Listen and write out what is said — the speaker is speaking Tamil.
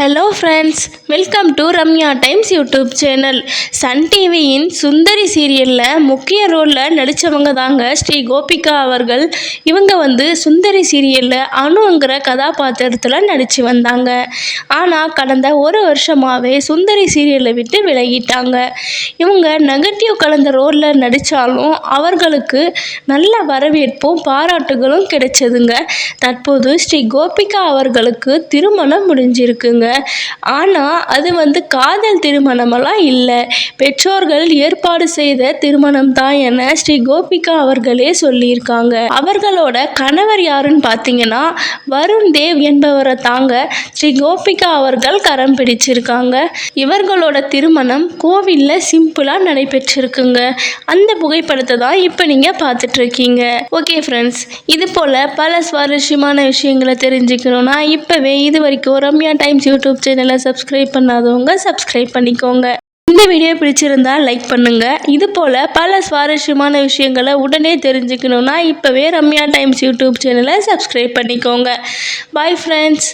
Hello friends welcome to Ramya times YouTube channel Sun டிவியின் சுந்தரி சீரியலில் முக்கிய ரோலில் நடித்தவங்க தாங்க ஸ்ரீ கோபிகா அவர்கள். இவங்க வந்து சுந்தரி சீரியலில் அணுங்கிற கதாபாத்திரத்தில் நடித்து வந்தாங்க. ஆனால் கடந்த ஒரு வருஷமாகவே சுந்தரி சீரியலை விட்டு விலகிட்டாங்க. இவங்க நெகட்டிவ் கலந்த ரோலில் நடித்தாலும் அவர்களுக்கு நல்ல வரவேற்பும் பாராட்டுகளும் கிடைச்சதுங்க. தற்போது ஸ்ரீ கோபிகா அவர்களுக்கு திருமணம் முடிஞ்சிருக்குங்க. ஆனால் அது வந்து காதல் திருமணமெல்லாம் இல்லை. பெற்றோர்கள் ஏற்பாடு செய்த திருமணம் தான் என ஸ்ரீ கோபிகா அவர்களே சொல்லியிருக்காங்க. அவர்களோட கணவர் யாருன்னு பார்த்தீங்கன்னா வருண் தேவ் என்பவரை தாங்க ஸ்ரீ கோபிகா அவர்கள் கரம் பிடிச்சிருக்காங்க. இவர்களோட திருமணம் கோவிலில் சிம்பிளாக நடைபெற்றிருக்குங்க. அந்த புகைப்படத்தை தான் இப்போ நீங்கள் பார்த்துட்ருக்கீங்க. ஓகே ஃப்ரெண்ட்ஸ் இது போல் பல சுவாரஸ்யமான விஷயங்களை தெரிஞ்சுக்கணும்னா இப்போவே இது வரைக்கும் ரம்யா டைம்ஸ் யூடியூப் சேனலை சப்ஸ்கிரைப் பண்ணாதவங்க சப்ஸ்கிரைப் பண்ணிக்கோங்க. இந்த வீடியோ பிடிச்சிருந்தா லைக் பண்ணுங்க. இது போல் பல சுவாரஸ்யமான விஷயங்களை உடனே தெரிஞ்சுக்கணுன்னா இப்போவே ரம்யா டைம்ஸ் யூடியூப் சேனலை சப்ஸ்கிரைப் பண்ணிக்கோங்க. Bye friends